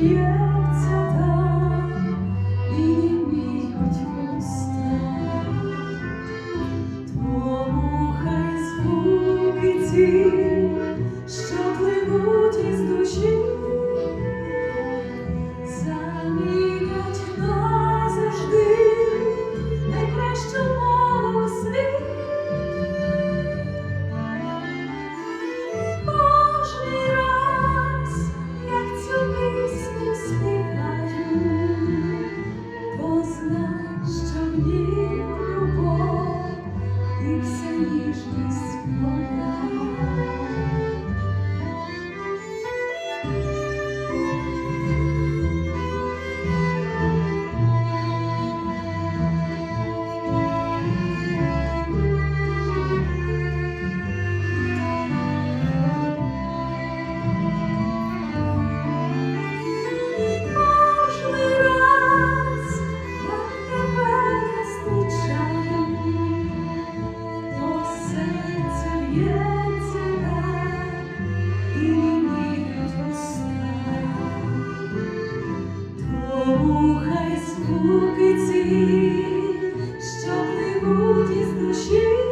б'ється так, і німіють уста. Тому хай звуки ці, що в ній любов ти вся ніжність моя. Слухай звуки ці, що пливуть із душі.